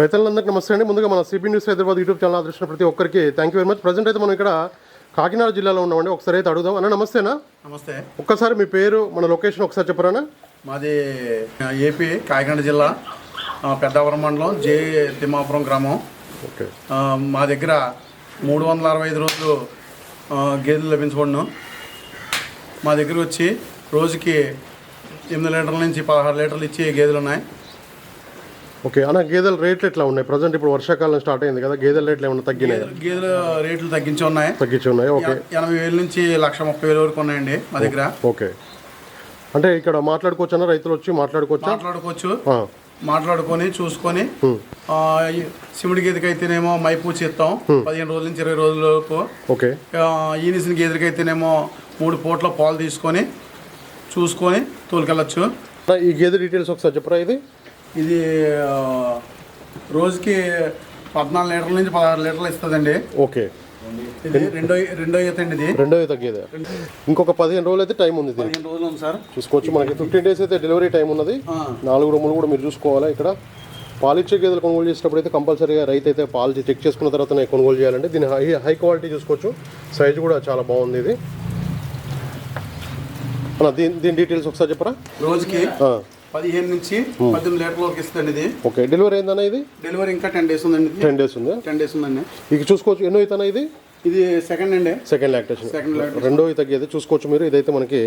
రైతులందరికీ నమస్తే అండి. ముందుగా మన CB news Hyderabad YouTube channel ఆదర్శించిన ప్రతి ఒక్కరికి thank you very much present అయితే మనం ఇక్కడ కాకినాడ జిల్లాలో ఉన్నామండి. ఒకసారి అయితే అడుగుదాం. అన్న నమస్తేనా నమస్తే. ఒక్కసారి మీ పేరు మన లొకేషన్ ఒకసారి చెప్పరానా మాది ఏపీ కాకినాడ జిల్లా ఆ, పెద్దాపురం మండలం జే తిమ్మాపురం గ్రామం. ఓకే. మా దగ్గర మూడు వందల అరవై ఐదు రోజులు గేదెలు లభించబడును. మా దగ్గర వచ్చి రోజుకి ఎనిమిది లీటర్ల నుంచి పదహారు లీటర్లు ఇచ్చే గేదెలు ఉన్నాయి. ఓకే అన్న గేదెల రేట్లు ఎట్లా ఉన్నాయి? ప్రజెంట్ ఇప్పుడు వర్షాకాలం స్టార్ట్ అయింది కదా గేదెల రేట్లు ఏమైనా తగ్గినాయి? గేదెలు రేట్లు తగ్గించి ఉన్నాయి. తగ్గించి ఉన్నాయి ఓకే. ఎనభై వేల నుంచి లక్ష ముప్పై వేల వరకు ఉన్నాయండి మా దగ్గర. ఓకే. అంటే ఇక్కడ మాట్లాడుకోవచ్చు అన్న రైతులు వచ్చి మాట్లాడుకోవచ్చా? మాట్లాడుకోవచ్చు. మాట్లాడుకొని చూసుకొని సిమిడి గేదెకి అయితేనేమో మైపూచి ఇస్తాం పదిహేను రోజుల నుంచి ఇరవై రోజుల లోపు ఓకే. ఈనిసిన గేదెకి అయితేనేమో మూడు పూట్ల పాలు తీసుకొని చూసుకొని తోలుకెళ్ళచ్చు. ఈ గేదె డీటెయిల్స్ ఒకసారి చెప్పరా ఇది? ఇది రోజుకి పద్నాలుగు లీటర్ల నుంచి పదహారు లీటర్లు ఇస్తుందండి. ఓకే. ఇది రెండో రెండో ఈత అండి ఇది. రెండో ఇంకొక పదిహేను రోజులు అయితే టైం ఉంది దీనికి పదిహేను రోజులు ఉంది సార్. చూసుకోవచ్చు. మనకి ఫిఫ్టీన్ డేస్ అయితే డెలివరీ టైం ఉన్నది. నాలుగు రూములు కూడా మీరు చూసుకోవాలా ఇక్కడ? పాలిచ్చే గేదెలు కొనుగోలు చేసినప్పుడు అయితే కంపల్సరీగా రైతు అయితే పాలు చెక్ చేసుకున్న తర్వాతనే కొనుగోలు చేయాలండి. దీని హై హై క్వాలిటీ చూసుకోవచ్చు. సైజు కూడా చాలా బాగుంది ఇది. దీని దీని డీటెయిల్స్ ఒకసారి చెప్పరా? రోజుకి పదిహేను నుంచి పద్దెనిమిది లీటర్ల వరకు ఇస్తుందండి ఇది. ఓకే డెలివరీ అయిందన్న ఇది? డెలివరీ ఇంకా టెన్ డేస్ ఉందండి టెన్ డేస్ ఉంది? టెన్ డేస్ ఉందండి. ఇక చూసుకోవచ్చు ఎన్నో అవుతానా ఇది? ఇది సెకండ్ అండి. సెకండ్ లాక్టేషన్ సెకండ్ రెండో ఈత గేదె చూసుకోవచ్చు మీరు. ఇదైతే మనకి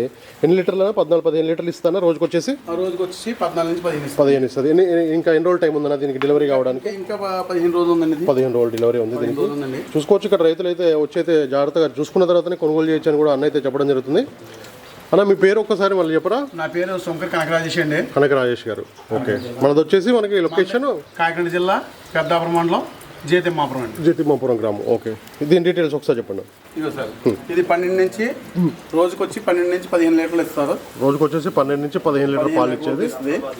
ఎన్ని లీటర్లు పద్నాలుగు పదిహేను లీటర్లు ఇస్తానా రోజుకి వచ్చేసి? ఆ రోజుకి వచ్చి పద్నాలుగు నుంచి పదిహేను పదిహేను ఇస్తుంది. ఇంకా ఎన్ని రోజులు టైం ఉందన్న దీనికి డెలివరీ కావడానికి? ఇంకా పదిహేను రోజులు ఉందండి పదిహేను రోజులు డెలివరీ ఉంది దీనికి. చూసుకోవచ్చు ఇక్కడ రైతులు అయితే వచ్చి అయితే జాగ్రత్తగా చూసుకున్న తర్వాతనే కొనుగోలు చేయొచ్చు అని కూడా అన్న అయితే చెప్పడం జరుగుతుంది. అన్న మీ పేరు ఒక్కసారి మళ్ళీ చెప్పరా? నా పేరు శంకర్ కనకరాజేష్ అండి. కనక రాజేష్ గారు. ఓకే. మనది వచ్చేసి మనకి లొకేషన్? కాకినాడ జిల్లా పెద్దాపురం మండలం జేతిమ్మాపురం అండి. జితిమ్మాపురం గ్రామం. ఓకే. దీని డీటెయిల్స్ ఒకసారి చెప్పండి. ఇదో సార్. ఇది పన్నెండు నుంచి రోజుకి వచ్చి పన్నెండు నుంచి పదిహేను లీటర్లు ఇస్తారు. రోజుకి వచ్చేసి పన్నెండు నుంచి పదిహేను లీటర్ పాలు ఇచ్చేది.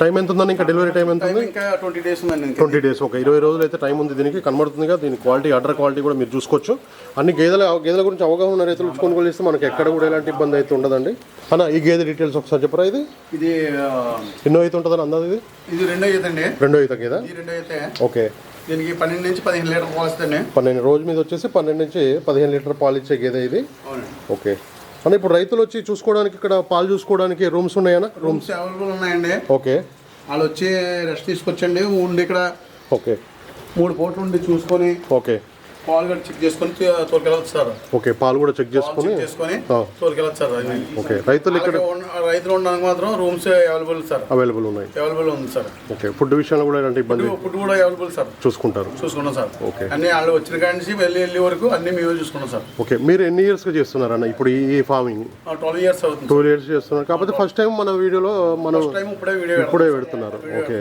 టైం ఎంత ఉందని ఇంకా డెలివరీ టైం ఎంత ఉంది ఇంకా ట్వంటీ డేస్ ఉందండి ఇంకా. Twenty days. ఒక ఇరవై రోజులు అయితే టైం ఉంది దీనికి. కనబడుతుందిగా దీని క్వాలిటీ అడ్డర్ క్వాలిటీ కూడా మీరు చూసుకోవచ్చు. అన్ని గేదెల గేదెల గురించి అవగాహన ఉన్న రైతులు కొనుగోలు చేస్తే మనకి ఎక్కడ కూడా ఎలాంటి ఇబ్బంది అయితే ఉండదండి. అన్న ఈ గేదె డీటెయిల్స్ ఒకసారి చెప్పరా ఇది? ఇది ఆ, ఎన్నో అయితే ఉంటుందని అందాది ఇది? ఇది రెండో ఈత అండి. రెండో ఈత గేదె? ఇది రెండో అయితే ఓకే. దీనికి పన్నెండు నుంచి పదిహేను లీటర్ పోస్తుందండి పన్నెండు రోజు మీద వచ్చేసి పన్నెండు నుంచి పదిహేను లీటర్ పాలు ఇచ్చే గేదె ఇది. ఓకే. అన్న ఇప్పుడు రైతులు వచ్చి చూసుకోవడానికి ఇక్కడ పాలు చూసుకోవడానికి రూమ్స్ ఉన్నాయన్నా రూమ్స్ అవైలబుల్ ఉన్నాయండి. ఓకే. వాళ్ళు వచ్చి రెస్ట్ తీసుకొచ్చండి. ఉండి ఇక్కడ ఓకే. మూడు పూటలు ఉండి చూసుకొని ఓకే. పాలు కూడా చెక్ చేసుకొని తోలుకెళ్ళచ్చు సార్. ఓకే పాలు కూడా చెక్ చేసుకుని చేసుకొని. తోలుకెళ్ళచ్చు సార్. ఓకే రైతులు ఇక్కడ రైతులు ఉండడానికి మాత్రం రూమ్స్ అవైలబుల్ సార్. అవైలబుల్ ఉన్నాయి. అవైలబుల్ ఉంది సార్. ఓకే ఫుడ్ విషయంలో కూడా ఎలాంటి ఇబ్బంది? ఫుడ్ కూడా అవైలబుల్ సార్. చూసుకుంటారు. చూసుకున్నాం సార్. ఓకే. అన్ని వాళ్ళు వచ్చిన కాడి నుంచి వెళ్ళి వెళ్ళే వరకు అన్ని మేమే చూసుకున్నాం సార్. ఓకే మీరు ఎన్ని ఇయర్స్గా చేస్తున్నారు అన్న ఇప్పుడు ఈ ఫార్మింగ్? ట్వెల్వ్ ఇయర్స్ అవుతుంది టూ ఇయర్స్ చేస్తున్నారు. కాకపోతే ఫస్ట్ టైం మన వీడియోలో మనం ఇప్పుడే వీడియో ఇప్పుడే పెడుతున్నారు. ఓకే.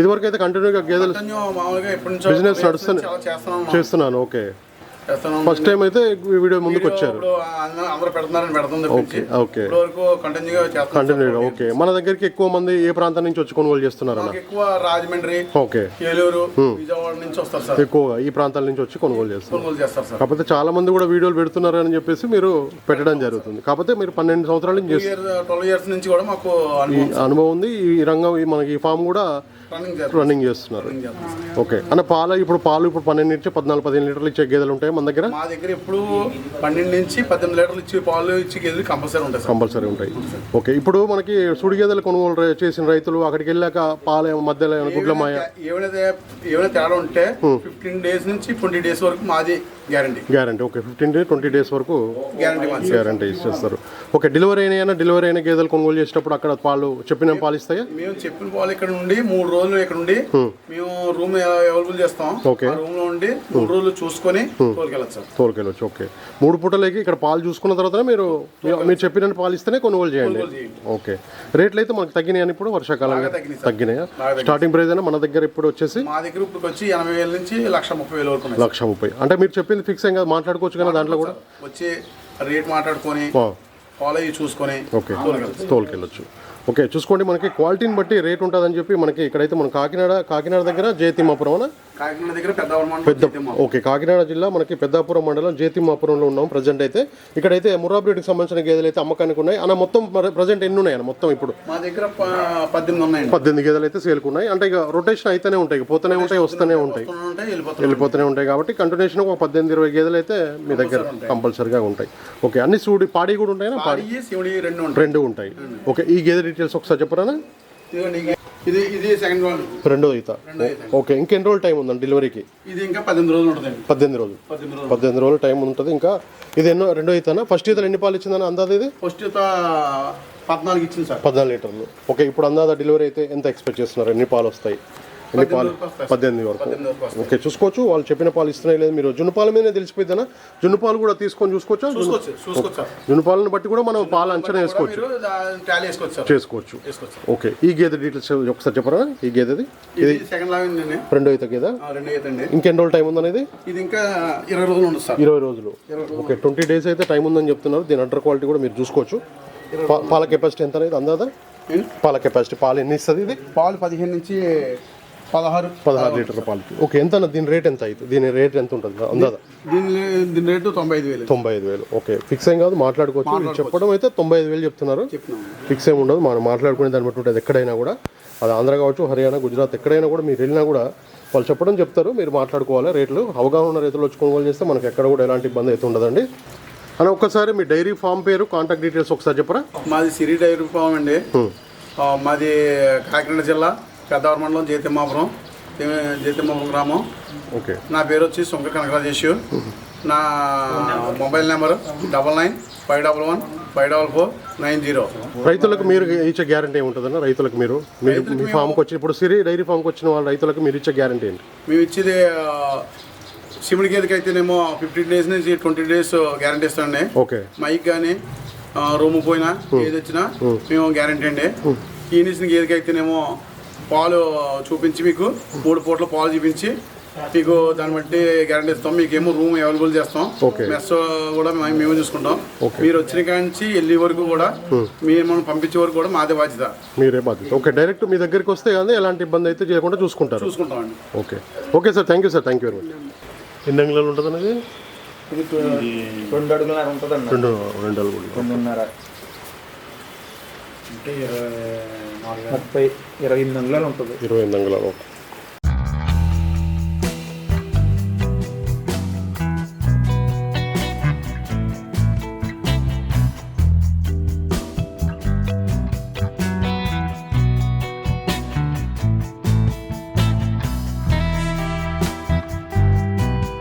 ఇదివరకు అయితే కంటిన్యూగా గేదెలు మామూలుగా ఎప్పటి నుంచో. చాలా చేస్తున్నాం. చేస్తున్నాను. ఓకే. ఫస్ట్ టైం అయితే ఈ వీడియో ముందుకు వచ్చారు. అందరూ పెడుతున్నారని పెడుతుంది ఓకే వరకు కంటిన్యూగా కంటిన్యూగా ఓకే మన దగ్గరికి ఎక్కువ మంది ఏ ప్రాంతం నుంచి వచ్చి కొనుగోలు చేస్తున్నారన్న? మాకు ఎక్కువ రాజమండ్రి ఓకే ఏలూరు విజయవాడ నుంచి వస్తారు సార్. ఎక్కువగా ఈ ప్రాంతాల నుంచి వచ్చి కొనుగోలు చేస్తున్నారు. కొనుగోలు చేస్తారు సార్. కాకపోతే చాలా మంది కూడా వీడియోలు పెడుతున్నారు అని చెప్పేసి మీరు పెట్టడం జరుగుతుంది. కాకపోతే మీరు పన్నెండు సంవత్సరాల నుంచి చేస్తున్నారు ఇయర్ ట్వెల్వ్ ఇయర్స్ నుంచి కూడా మాకు అనుభవం ఉంది ఈ రంగం ఈ మనకి ఈ ఫామ్ కూడా రన్నింగ్ చేస్తాం రన్నింగ్ చేస్తున్నారు. ఓకే అన్న పాలు ఇప్పుడు పాలు ఇప్పుడు పన్నెండు నుంచి పద్నాలుగు పదిహేను లీటర్లు ఇచ్చే గేదెలు ఉంటాయి. మన దగ్గర? మా దగ్గర ఇప్పుడు పన్నెండు నుంచి పద్దెనిమిది లీటర్లు ఇచ్చి పాలు ఇచ్చి గేదెలు కంపల్సరీ ఉంటాయి సార్. కంపల్సరీ ఉంటాయి. ఓకే ఇప్పుడు మనకి సుడి గేదెలు కొనుగోలు చేసిన రైతులు అక్కడికి వెళ్ళాక పాలు ఏమో మధ్యలో ఏమైనా గుడ్ల మాయ ఏమైనా ఏమైనా తేడా ఉంటే ఫిఫ్టీన్ డేస్ నుంచి ట్వంటీ డేస్ వరకు మాది guarantee. Guarantee okay fifteen day twenty days వరకు గ్యారంటీ గ్యారంటీ ఇచ్చేస్తారు. ఓకే డెలివరీ అయినా డెలివరీ అయిన గేదెలు కొనుగోలు చేసేటప్పుడు అక్కడ పాలు చెప్పిన పాలు ఇస్తాయా మేము చెప్పిన పాలు ఇక్కడ నుండి మూడు రోజులు ఇక్కడ నుండి మేము రూమ్ అవైలబుల్ చేస్తాం. ఓకే. రూమ్లో ఉండి మూడు రోజులు చూసుకొని తోలుకెళ్ళచ్చు తోలుకెళ్ళొచ్చు ఓకే. మూడు పూటలకి ఇక్కడ పాలు చూసుకున్న తర్వాత మీరు మీరు చెప్పిన పాలు ఇస్తేనే కొనుగోలు చేయండి. ఓకే. రేట్లు అయితే మనకి తగ్గినాయని ఇప్పుడు వర్షాకాలంగా తగ్గినాయి స్టార్టింగ్ ప్రైస్ అయినా మన దగ్గర ఇప్పుడు వచ్చేసి మా దగ్గర ఇప్పుడు వచ్చి ఎనభై వేల నుంచి లక్ష ముప్పై వేల వరకు లక్ష ముప్పై. అంటే మీరు చెప్పింది ఫిక్స్ ఏం కాదు మాట్లాడుకోవచ్చు కానీ దాంట్లో కూడా? వచ్చి రేట్ మాట్లాడుకొని ఫాలో అయ్యి చూసుకొని ఓకే. తోలుకెళ్ళచ్చు. ఓకే చూసుకోండి మనకి క్వాలిటీని బట్టి రేట్ ఉంటుందని చెప్పి మనకి ఇక్కడైతే మనం కాకినాడ కాకినాడ దగ్గర జయతిమ్మాపురం కాకినాడ దగ్గర పెద్ద ఓకే కాకినాడ జిల్లా మనకి పెద్దాపురం మండలం జేతిమాపురంలో ఉన్నాం ప్రజెంట్ అయితే ఇక్కడైతే మురాబ్రీడ్కి సంబంధించిన గేదెలు అయితే అమ్మకానికి ఉన్నాయి. అన్న మొత్తం ప్రజెంట్ ఎన్ని ఉన్నాయి మొత్తం ఇప్పుడు? మా దగ్గర పద్దెనిమిది పద్దెనిమిది గేదెలు అయితే సేల్కు ఉన్నాయి. అంటే ఇక రొటేషన్ అయితేనే ఉంటాయి. పోతూనే ఉంటాయి వస్తూనే ఉంటాయి. వెళ్ళిపోతూనే ఉంటాయి. కాబట్టి కంటిన్యూషన్ ఒక పద్దెనిమిది ఇరవై గేదెలు అయితే మీ దగ్గర కంపల్సరీగా ఉంటాయి. ఓకే అన్ని సూడి పాడి కూడా ఉంటాయి? రెండు ఉంటాయి. రెండు ఉంటాయి. ఓకే ఈ గేదె డీటెయిల్స్ ఒకసారి చెప్పరానా? ఇది ఇది సెకండ్ వన్ రెండో ఈత. ఓకే ఇంకెన్ని రోజులు టైం ఉందండి డెలివరీకి ఇది ఇంకా పద్దెనిమిది రోజులు రోజులు. పద్దెనిమిది రోజులు. పద్దెనిమిది రోజులు టైం ఉంటుంది. ఇంకా ఇది ఎన్నో రెండో ఈతనా? ఫస్ట్ ఈతలు ఎన్ని పాలు ఇచ్చిందని అందాది ఇది? ఫస్ట్ ఈత పద్నాలుగు ఇచ్చింది సార్. పద్నాలుగు లీటర్లు. ఓకే ఇప్పుడు అందాదా డెలివరీ అయితే ఎంత ఎక్స్పెక్ట్ చేస్తున్నారు? ఎన్ని పాలు వస్తాయి? ఎన్ని పాలు. పద్దెనిమిది వరకు. ఓకే చూసుకోవచ్చు. వాళ్ళు చెప్పిన పాలు ఇస్తున్నాయి లేదు మీరు జున్ను పాల మీదనే తెలిసిపోయిందనా జున్ను పాలు కూడా తీసుకొని చూసుకోవచ్చా? జున్ను- పాలను బట్టి కూడా మనం పాలు అంచనా వేసుకోవచ్చు. చేసుకోవచ్చు. ఓకే. ఈ గేదె డీటెయిల్స్ ఒకసారి చెప్పరా? ఈ గేదెది? ఇది రెండో ఈత గేదె? ఇంకెన్ని రోజులు టైం ఉందనేది? ఇది ఇంకా ఇరవై రోజులు ఇరవై రోజులు. ఓకే ట్వంటీ డేస్ అయితే టైం ఉందని చెప్తున్నారు. దీని అండర్ క్వాలిటీ కూడా మీరు చూసుకోవచ్చు. పాల కెపాసిటీ ఎంత అనేది అందాదా? పాల కెపాసిటీ పాలు ఎన్ని ఇస్తుంది ఇది? పాలు పదిహేను నుంచి పదహారు. పదహారు లీటర్ల పాలకి ఓకే ఎంత అన్న? దీని రేట్ ఎంత అవుతుంది దీని రేట్ ఎంత ఉంటుంది? అందాదా దీని దీని రేటు తొంభై ఐదు వేలు. తొంభై ఐదు వేలు. ఓకే ఫిక్స్ ఏం కాదు మాట్లాడుకోవచ్చు. వీళ్ళు చెప్పడం అయితే తొంభై ఐదు వేలు చెప్తున్నారు. ఫిక్స్ ఏమి ఉండదు మనం మాట్లాడుకునే దాన్ని బట్టి ఉంటుంది. ఎక్కడైనా కూడా అది ఆంధ్ర కావచ్చు హర్యానా గుజరాత్ ఎక్కడైనా కూడా మీరు వెళ్ళినా కూడా వాళ్ళు చెప్పడం చెప్తారు మీరు మాట్లాడుకోవాలి రేట్లు. అవగాహన ఉన్న రైతులు వచ్చి కొనుగోలు చేస్తే మనకి ఎక్కడ కూడా ఎలాంటి ఇబ్బంది అయితే ఉండదండి. అని ఒక్కసారి మీ డైరీ ఫామ్ పేరు కాంటాక్ట్ డీటెయిల్స్ ఒకసారి చెప్పరా? మాది సిరి డైరీ ఫామ్ అండి. మాది కాకినాడ జిల్లా. పెద్దవారి మండలం జేతిమ్మాపురం జే- జేతిమ్మాపురం గ్రామం. ఓకే. నా పేరు వచ్చి సుంక కనకరాజేష్ నా mobile number double nine five double one five double four nine zero. రైతులకు మీరు ఇచ్చే గ్యారంటీ ఏముంటుందన్న రైతులకు మీరు? మీరు మీ ఫామ్కి వచ్చి ఇప్పుడు సిరి డైరీ ఫామ్కి వచ్చిన వాళ్ళ రైతులకు మీరు ఇచ్చే గ్యారంటీ ఏంటి? మేము ఇచ్చేది సిమిడి గేదెకి అయితేనేమో ఫిఫ్టీన్ డేస్ నుంచి ట్వంటీ డేస్ గ్యారంటీ ఇస్తాండి ఓకే. మైక్ కానీ రూమ్ పోయినా ఏది వచ్చినా మేము గ్యారంటీ అండి. ఈనిసిన గేదెకి అయితేనేమో పాలు చూపించి మీకు మూడు పూట్ల పాలు చూపించి మీకు దాన్ని బట్టి గ్యారంటీ ఇస్తాం. మీకేమో రూమ్ అవైలబుల్ చేస్తాం. మెస్ కూడా మేము మేమే చూసుకుంటాం. మీరు వచ్చిన కాడి నుంచి వెళ్ళే వరకు కూడా మీరు మనం పంపించే వరకు కూడా మాదే బాధ్యత. మీరే బాధ్యత. ఓకే డైరెక్ట్ మీ దగ్గరికి వస్తే కానీ ఎలాంటి ఇబ్బంది అయితే చేయకుండా చూసుకుంటారు. చూసుకుంటామండి. Okay. Okay sir thank you sir thank you very much. ఎన్ని అంగుళాలు ఉంటుంది అనేది ఇది రెండు అడుగులన్నర ఉంటుంది అన్న రెండు రెండు అడుగులు. రెండున్నర. అంటే ఇరవై ముప్పై ఇరవై ఎనిమిది అంగుళాలు ఉంటుంది. ఇరవై ఎనిమిది అంగుళాలు